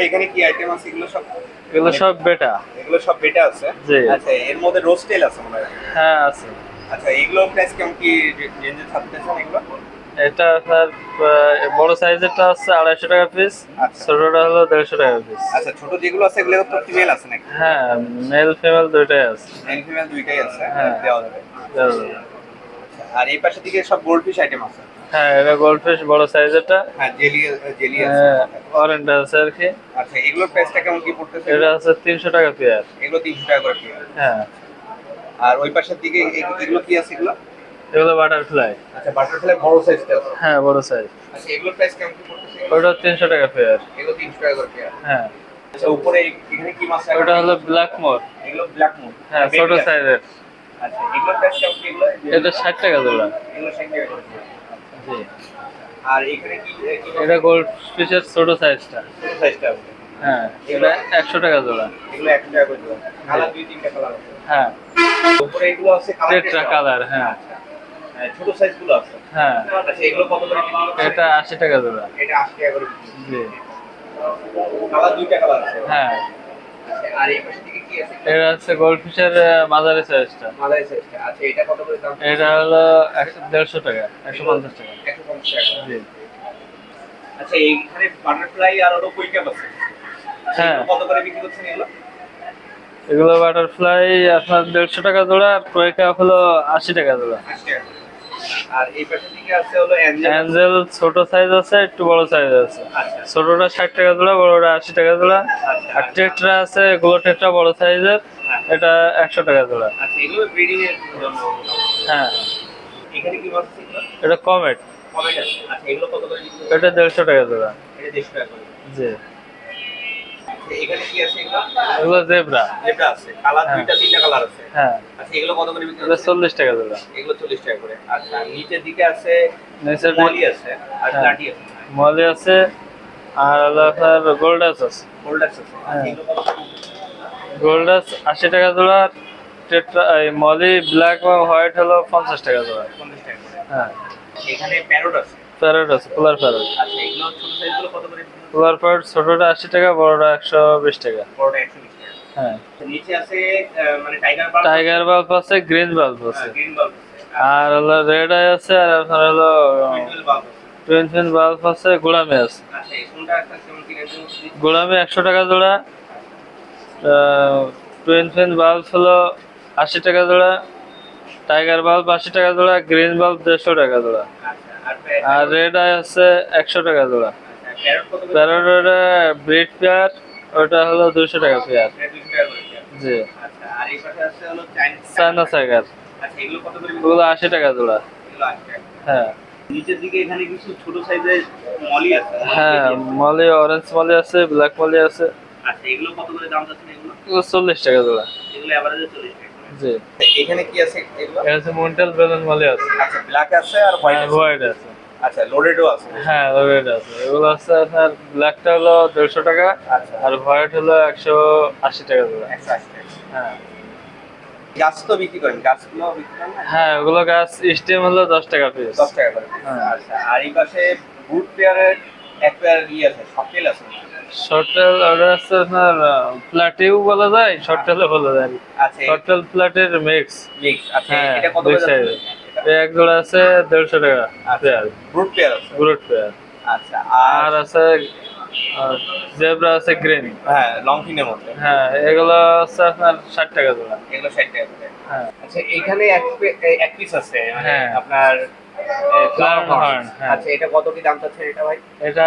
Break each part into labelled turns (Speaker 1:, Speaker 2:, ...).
Speaker 1: ভাই এখানে কি আইটেম আছে? এগুলো সব
Speaker 2: এগুলো সব বেটা
Speaker 1: এগুলো সব বেটা আছে? আচ্ছা এর মধ্যে রোস্টেল আছে মনে হয়?
Speaker 2: হ্যাঁ আছে।
Speaker 1: আচ্ছা এগুলো প্রাইস কেমন কি রেঞ্জে থাকতেছে এগুলো?
Speaker 2: এটা আহ, বড় সাইজেরটা আছে আড়াইশো টাকা পিস
Speaker 1: আচ্ছা।
Speaker 2: ছোটটা হলো দেড়শো টাকা পিস
Speaker 1: আচ্ছা ছোট যেগুলো আছে এগুলো তো ফিমেল আছে নাকি?
Speaker 2: হ্যাঁ মেল ফিমেল দুইটাই আছে।
Speaker 1: মেল ফিমেল দুইটাই আছে?
Speaker 2: হ্যাঁ।
Speaker 1: দেওয়া যাবে।
Speaker 2: দেওয়া যাবে।
Speaker 1: আর এই পাশে দিকে সব গোল্ড ফিশ আইটেম আছে?
Speaker 2: হ্যাঁ এটা গোল্ডফিশ বড় সাইজেরটা
Speaker 1: হ্যাঁ জেলি জেলি আছে।
Speaker 2: অরেঞ্জ আছে আর কি।
Speaker 1: আচ্ছা এগুলোর প্রাইসটা কেমন কি পড়তেছে?
Speaker 2: এটা আছে তিনশো টাকা পেয়ার।
Speaker 1: এগুলো তিনশো টাকা করে পেয়ার।
Speaker 2: হ্যাঁ।
Speaker 1: আর ওই পাশের দিকে এগুলো কি আছে এগুলো?
Speaker 2: এগুলো বাটারফ্লাই
Speaker 1: আচ্ছা বাটারফ্লাই বড় সাইজটা আছে।
Speaker 2: হ্যাঁ বড় সাইজ
Speaker 1: আচ্ছা এগুলোর প্রাইস কেমন কি পড়তেছে?
Speaker 2: ওটা তিনশো টাকা পেয়ার।
Speaker 1: এগুলো তিনশো টাকা করে পেয়ার।
Speaker 2: হ্যাঁ।
Speaker 1: আচ্ছা উপরে এখানে কি মাছ রাখা
Speaker 2: ওটা হলো ব্ল্যাক মোর
Speaker 1: এগুলো ব্ল্যাক মুন
Speaker 2: হ্যাঁ ছোট সাইজের
Speaker 1: আচ্ছা এগুলোর প্রাইস কেমন কি এগুলো?
Speaker 2: এটা ষাট টাকা জোড়া
Speaker 1: এগুলো ষাট টাকা করে পেয়ার।
Speaker 2: জি।
Speaker 1: আর এখানে কি
Speaker 2: এটা গোল্ড ফিশের ছোট সাইজটা
Speaker 1: সাইজটা
Speaker 2: হ্যাঁ এটা একশো টাকা জোড়া।
Speaker 1: এগুলো একশো টাকা করে দেওয়া কালার দুই তিনটা কালার আছে
Speaker 2: হ্যাঁ।
Speaker 1: উপরে এগুলো আছে কালার
Speaker 2: টেট্রা কালার হ্যাঁ।
Speaker 1: হ্যাঁ, ছোট সাইজগুলো আছে।
Speaker 2: হ্যাঁ।
Speaker 1: আচ্ছা এগুলো কত করে
Speaker 2: এটা আশি টাকা জোড়া।
Speaker 1: এটা 80 টাকা করে
Speaker 2: জি।
Speaker 1: কালার দুইটা কালার আছে।
Speaker 2: হ্যাঁ।
Speaker 1: আচ্ছা আর এই পাশে
Speaker 2: এটা হচ্ছে গোল্ড ফিশের মাঝারি সাইজটা
Speaker 1: মাঝারি সাইজটা আচ্ছা এটা কত করে দাম?
Speaker 2: এটা হলো টাকা একশো পঞ্চাশ টাকা।
Speaker 1: 150 টাকা।
Speaker 2: জি।
Speaker 1: আচ্ছা এইখানে বাটারফ্লাই আর হলো কই ক্যাপ আছে।
Speaker 2: হ্যাঁ।
Speaker 1: কত করে বিক্রি করছেন এগুলো?
Speaker 2: এগুলো বাটারফ্লাই আপনার দেড়শো টাকা জোড়া আর কয়েকটা হলো আশি টাকা জোড়া।
Speaker 1: 80 টাকা। আর এই পাশে দিকে আছে হলো অ্যাঞ্জেল
Speaker 2: অ্যাঞ্জেল ছোট সাইজ আছে একটু বড় সাইজ আছে।
Speaker 1: আচ্ছা।
Speaker 2: ছোটটা ষাট টাকা জোড়া বড়টা আশি টাকা জোড়া
Speaker 1: আচ্ছা
Speaker 2: আর টেট্রা আছে এগুলো টেট্রা বড় সাইজের এটা একশো টাকা জোড়া
Speaker 1: আচ্ছা এগুলো ব্রিডিং এর জন্য
Speaker 2: হ্যাঁ।
Speaker 1: এখানে কি মাছ
Speaker 2: এটা কমেট
Speaker 1: কমেন্ট আছে। আচ্ছা এগুলো কত করে
Speaker 2: এটা দেড়শো টাকা জোড়া
Speaker 1: এটা 150 টাকা
Speaker 2: জি।
Speaker 1: আচ্ছা, এখানে কি আছে এগুলো?
Speaker 2: এগুলো জেব্রা।
Speaker 1: আছে। কালার
Speaker 2: হ্যাঁ।
Speaker 1: দুইটা তিনটা কালার আছে।
Speaker 2: হ্যাঁ।
Speaker 1: আচ্ছা এগুলো কত করে বিক্রি
Speaker 2: এটা
Speaker 1: করছেন
Speaker 2: টাকা জোড়া
Speaker 1: এগুলো চল্লিশ টাকা করে। আচ্ছা নিচের দিকে আছে
Speaker 2: নিচের
Speaker 1: মলি আছে আর
Speaker 2: হ্যাঁ।
Speaker 1: আছে।
Speaker 2: মলি আছে আর হলো আপনার গোল্ডাস আছে? গোল্ডাস আশি টাকা জোড়া টেট্রা এই মলি ব্ল্যাক এবং হোয়াইট হলো পঞ্চাশ টাকা জোড়া
Speaker 1: টাকা করে।
Speaker 2: হ্যাঁ।
Speaker 1: এখানে প্যারোট আছে।
Speaker 2: প্যারট আছে পোলার প্যারট।
Speaker 1: আচ্ছা এগুলো ছোট সাইজগুলো কত করে
Speaker 2: পোলার প্যারট ছোটটা আশি টাকা বড়টা একশো বিশ টাকা। হ্যাঁ।
Speaker 1: নিচে আছে মানে টাইগার বাল্ব
Speaker 2: টাইগার বাল্ব আছে গ্রিন বাল্ব আছে।
Speaker 1: গ্রিন বাল্ব আছে।
Speaker 2: আর হলো রেড আই আছে আর আপনার হলো
Speaker 1: টুইন্টুইল বাল্ব আছে।
Speaker 2: বাল্ব আছে গোলামি আছে।
Speaker 1: আচ্ছা
Speaker 2: গোলামি একশো টাকা জোড়া। টুইন ফিন বাল্ব হলো আশি টাকা জোড়া। টাইগার বাল্ব আশি টাকা জোড়া গ্রিন বাল্ব দেড়শো টাকা জোড়া।
Speaker 1: আচ্ছা আর
Speaker 2: রেড আই আছে একশো টাকা জোড়া।
Speaker 1: প্যারট
Speaker 2: ব্রিড পেয়ার ওটা হলো দুশো টাকা পেয়ার
Speaker 1: পেয়ার।
Speaker 2: জি।
Speaker 1: আচ্ছা আর এই পাশে আছে হলো চাইনিজ
Speaker 2: চায়না
Speaker 1: আচ্ছা এগুলো কত করে বিক্রি
Speaker 2: ওগুলো আশি টাকা জোড়া। হ্যাঁ।
Speaker 1: নিচের দিকে এখানে কিছু ছোট সাইজের মলি আছে।
Speaker 2: হ্যাঁ মলি অরেঞ্জ মলি আছে ব্ল্যাক মলি আছে।
Speaker 1: আচ্ছা এগুলো কত করে দাম যাচ্ছে এগুলো?
Speaker 2: এগুলো চল্লিশ টাকা জোড়া।
Speaker 1: এগুলো এভারেজে চল্লিশ টাকা
Speaker 2: জি।
Speaker 1: এখানে কি আছে এগুলো?
Speaker 2: এটা আছে মন্টেল বেলুন মলি আছে।
Speaker 1: আচ্ছা ব্ল্যাক আছে আর আছে।
Speaker 2: হোয়াইট আছে। আচ্ছা
Speaker 1: লোডেডও আছে
Speaker 2: হ্যাঁ রেড আছে। এগুলো আছে আপনার ব্ল্যাকটা হলো দেড়শো টাকা
Speaker 1: আচ্ছা।
Speaker 2: আর হোয়াইট হলো একশো আশি টাকা জোড়া
Speaker 1: একশো আশি টাকা।
Speaker 2: হ্যাঁ।
Speaker 1: গাছ তো বিক্রি করেন? গাছগুলো বিক্রি করেন
Speaker 2: হ্যাঁ ওগুলো গাছ স্টেম হলো দশ টাকা পিস
Speaker 1: দশ টাকা করে
Speaker 2: হ্যাঁ।
Speaker 1: আচ্ছা আর এই পাশে বুট পেয়ারের এক পেয়ার ইয়ে আছে সকেল আছে
Speaker 2: শর্টেল অর্ডার আছে আপনার প্লাটিও বলা যায় শর্টেলও বলা যায়।
Speaker 1: আচ্ছা
Speaker 2: শর্টেল প্লাটের মিক্স
Speaker 1: মিক্স আচ্ছা
Speaker 2: হ্যাঁ
Speaker 1: এটা কত করে
Speaker 2: সাইজ
Speaker 1: যাচ্ছে?
Speaker 2: এক জোড়া আছে দেড়শো টাকা। পেয়ার।
Speaker 1: ব্রুট পেয়ার আছে।
Speaker 2: ব্রুট পেয়ার
Speaker 1: আচ্ছা
Speaker 2: আর আছে জেব্রা আছে গ্রিন
Speaker 1: হ্যাঁ লং ফিনের মধ্যে।
Speaker 2: হ্যাঁ এগুলো আছে আপনার ষাট টাকা জোড়া।
Speaker 1: এগুলো ষাট টাকা
Speaker 2: হ্যাঁ।
Speaker 1: আচ্ছা এইখানে এক পিস আছে মানে
Speaker 2: হ্যাঁ।
Speaker 1: আপনার
Speaker 2: হ্যাঁ।
Speaker 1: আচ্ছা এটা কত কি দাম চাচ্ছেন এটা ভাই?
Speaker 2: এটা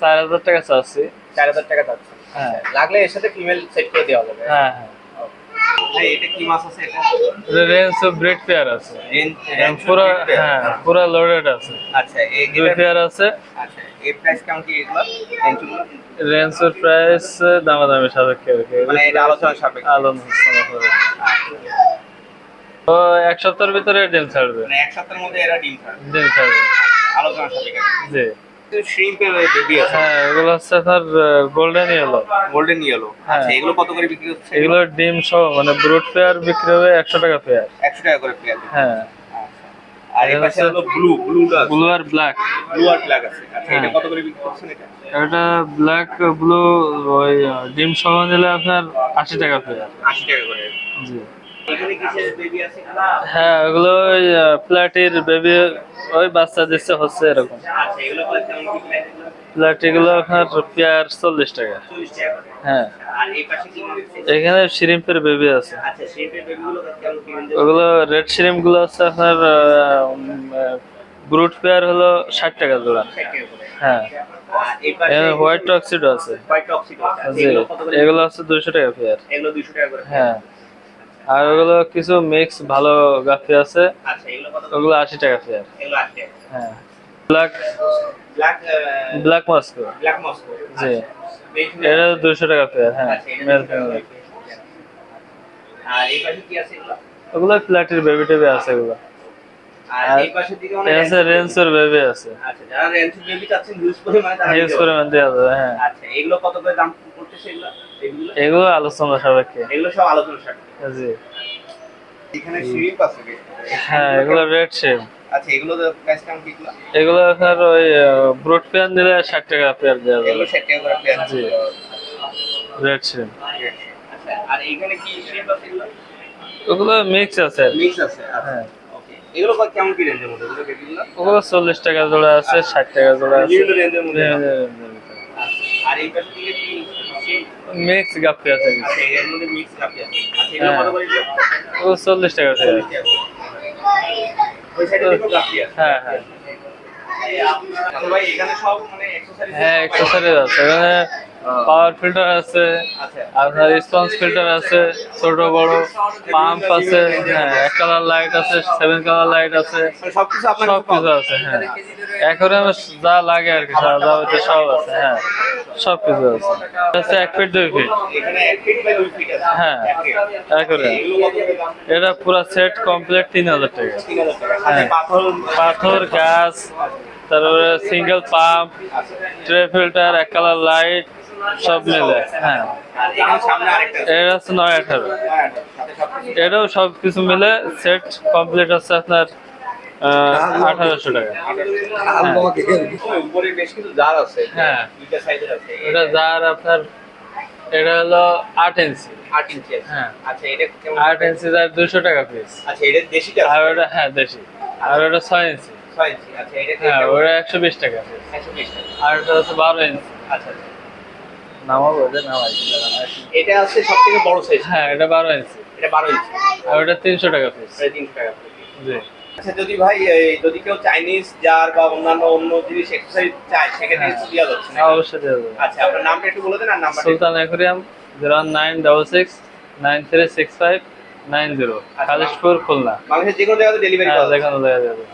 Speaker 2: চার হাজার টাকা চাচ্ছি।
Speaker 1: চার হাজার টাকা চাচ্ছে
Speaker 2: হ্যাঁ।
Speaker 1: লাগলে এর সাথে ফিমেল সেট করে দেওয়া যাবে।
Speaker 2: হ্যাঁ হ্যাঁ।
Speaker 1: ভাই এটা কি মাছ আছে এটা?
Speaker 2: রেঞ্জ অফ ব্রেড পেয়ার আছে।
Speaker 1: রেঞ্জ-
Speaker 2: হ্যাঁ,
Speaker 1: রেঞ্জ
Speaker 2: পুরো হ্যাঁ পুরো লোডেড আছে।
Speaker 1: আচ্ছা এ-
Speaker 2: দুই পেয়ার আছে।
Speaker 1: আচ্ছা এর প্রাইস কেমন কি এগুলো?
Speaker 2: রেঞ্জ অফ প্রাইস দামাদামি সাপেক্ষে
Speaker 1: মানে এটা আলোচনা সাপেক্ষে।
Speaker 2: আলোচনা করে তো এক সপ্তাহের ভিতরে ডিম ছাড়বে।
Speaker 1: মানে এক সপ্তাহের মধ্যে এরা ডিম ছাড়বে।
Speaker 2: ডিম ছাড়বে।
Speaker 1: আলোচনা সাপেক্ষে।
Speaker 2: জি।
Speaker 1: শ্রিম্পের বেবি আছে।
Speaker 2: হ্যাঁ এগুলো হচ্ছে আপনার গোল্ডেন ইয়েলো
Speaker 1: গোল্ডেন ইয়েলো
Speaker 2: হ্যাঁ।
Speaker 1: আচ্ছা এগুলো কত করে বিক্রি হচ্ছে?
Speaker 2: এগুলো ডিম সহ মানে ব্রুড পেয়ার বিক্রি হবে একশো টাকা পেয়ার
Speaker 1: একশো টাকা করে পেয়ার
Speaker 2: হ্যাঁ।
Speaker 1: আর এই পাশে হলো ব্লু ব্লুটা
Speaker 2: ব্লু আর ব্ল্যাক
Speaker 1: ব্লু আর ব্ল্যাক আছে। আচ্ছা এটা। কত করে বিক্রি করছেন এটা?
Speaker 2: এটা ব্ল্যাক ব্লু ওই ডিম সহ নিলে আপনার আশি টাকা পেয়ার
Speaker 1: 80 টাকা করে।
Speaker 2: জি।
Speaker 1: আছে?
Speaker 2: হ্যাঁ ওগুলো ওই প্লাটির বেবি ওই বাচ্চা দিচ্ছে হচ্ছে এরকম।
Speaker 1: আচ্ছা এগুলো প্রাইস
Speaker 2: প্লাটিগুলো আপনার পেয়ার চল্লিশ টাকা।
Speaker 1: 40 টাকা করে।
Speaker 2: হ্যাঁ। এখানে শিরিম্পের বেবি আছে।
Speaker 1: আচ্ছা
Speaker 2: ওগুলো রেড শিরিমগুলো হচ্ছে আপনার ব্রুট পেয়ার হলো ষাট টাকা জোড়া।
Speaker 1: 60 টাকা করে।
Speaker 2: হ্যাঁ। হোয়াইট টক্সিডো আছে।
Speaker 1: আছে।
Speaker 2: জি
Speaker 1: এগুলো
Speaker 2: হচ্ছে দুশো টাকা পেয়ার
Speaker 1: এগুলো 200 টাকা করে।
Speaker 2: হ্যাঁ। আর ওগুলো কিছু মিক্স ভালো গাফি আছে।
Speaker 1: আচ্ছা?
Speaker 2: ওগুলো আশি টাকা পেয়ার
Speaker 1: এগুলো 80 টাকা।
Speaker 2: হ্যাঁ। ব্ল্যাক
Speaker 1: ব্ল্যাক
Speaker 2: মস্কো জি।
Speaker 1: আচ্ছা।
Speaker 2: এটা দুশো টাকা হ্যাঁ
Speaker 1: আচ্ছা এটা
Speaker 2: মেল
Speaker 1: 200 আর এই আছে এগুলো?
Speaker 2: ওগুলো প্লাটির বেবি টেবি আছে ওগুলো
Speaker 1: এগুলো এগুলো?
Speaker 2: আলোচনা সাপেক্ষে।
Speaker 1: এগুলো সব আলোচনা সাপেক্ষে।
Speaker 2: জি।
Speaker 1: এখানে শ্রিম্প আছে
Speaker 2: হ্যাঁ এগুলো রেড শেপ
Speaker 1: আচ্ছা এগুলো প্রাইস কেমন কি এগুলো?
Speaker 2: এগুলো ওই ব্রুট পেয়ার নিলে ষাট টাকা পেয়ার দেওয়া
Speaker 1: এগুলো
Speaker 2: যাবে
Speaker 1: 60 টাকা করে পেয়ার
Speaker 2: জি। রেড শেপ
Speaker 1: আচ্ছা আর এখানে কি শ্রিম্প আছে এগুলো?
Speaker 2: ওগুলো মিক্স আছে।
Speaker 1: মিক্স আছে আচ্ছা।
Speaker 2: হ্যাঁ।
Speaker 1: এগুলো কত কেমন কি রেঞ্জের মধ্যে?
Speaker 2: ওগুলো চল্লিশ টাকা জোড়া আছে ষাট টাকা জোড়া আছে।
Speaker 1: রেঞ্জের মধ্যে
Speaker 2: মিক্স
Speaker 1: আচ্ছা, আর এই পাশে কি শ্রিম্প
Speaker 2: গাপ্পি আছে।
Speaker 1: আচ্ছা এর মধ্যে মিক্স কাপি আছে। আচ্ছা এগুলো
Speaker 2: হ্যাঁ।
Speaker 1: কত করে?
Speaker 2: ওগুলো চল্লিশ টাকা পেয়ার
Speaker 1: ওই সাইডে দেখো কাপি আছে।
Speaker 2: হ্যাঁ হ্যাঁ।
Speaker 1: আচ্ছা ভাই এখানে সব মানে এক্সারসাইজ
Speaker 2: হ্যাঁ এক্সেসরিজ আছে। এখানে পাওয়ার ফিল্টার আছে আপনার রেসপন্স ফিল্টার আছে ছোট বড় পাম্প আছে হ্যাঁ এক কালার লাইট আছে সেভেন কালার লাইট আছে
Speaker 1: মানে সবকিছু
Speaker 2: সব কিছু আছে হ্যাঁ। এখন যা লাগে আর কি সারা যাবতীয় সব আছে হ্যাঁ সব কিছু আছে। এটা হচ্ছে এক ফিট দুই ফিট
Speaker 1: আছে?
Speaker 2: হ্যাঁ
Speaker 1: দাম?
Speaker 2: এটা পুরো সেট কমপ্লিট তিন হাজার টাকা।
Speaker 1: সাথে
Speaker 2: হ্যাঁ।
Speaker 1: পাথর
Speaker 2: গাছ তারপরে সিঙ্গেল পাম্প
Speaker 1: আছে
Speaker 2: ট্রে ফিল্টার এক কালার লাইট সব মিলে হ্যাঁ। এটা হচ্ছে নয় আঠারো। এটাও সব কিছু মিলে সেট কমপ্লিট হচ্ছে আপনার আঠারোশো টাকা। হ্যাঁ। এটা যার আপনার, এটা হলো আট ইঞ্চি।
Speaker 1: আট ইঞ্চি
Speaker 2: হ্যাঁ। আট ইঞ্চি যার দুশো টাকা পিস
Speaker 1: আচ্ছা এটা
Speaker 2: আর ওটা হ্যাঁ দেশি। আর ওটা ছয় ইঞ্চি। হ্যাঁ ওটা একশো বিশ টাকা পিস আর ওটা হচ্ছে বারো ইঞ্চি।
Speaker 1: আচ্ছা।
Speaker 2: নামাবো ওটা নামাই।
Speaker 1: এটা হচ্ছে সব থেকে বড় সাইজ
Speaker 2: হ্যাঁ এটা বারো ইঞ্চি
Speaker 1: এটা বারো ইঞ্চি
Speaker 2: আর ওটা তিনশো টাকা পিস
Speaker 1: তিনশো টাকা
Speaker 2: জি।
Speaker 1: আচ্ছা যদি ভাই যদি কেউ চাইনিজ জার বা অন্যান্য অন্য জিনিস এক্সারসাইজ চায় সেক্ষেত্রে
Speaker 2: হ্যাঁ।
Speaker 1: দেওয়া যাচ্ছে না
Speaker 2: অবশ্যই দেওয়া যাবে।
Speaker 1: আচ্ছা আপনার নামটা একটু বলে দেন আর নাম্বারটা
Speaker 2: Sultan aquarium zero nine double six nine three six five nine zero. Khalishpur Khulna.
Speaker 1: বাংলাদেশের যে কোনো জায়গাতে ডেলিভারি
Speaker 2: হ্যাঁ দেখা যাবে।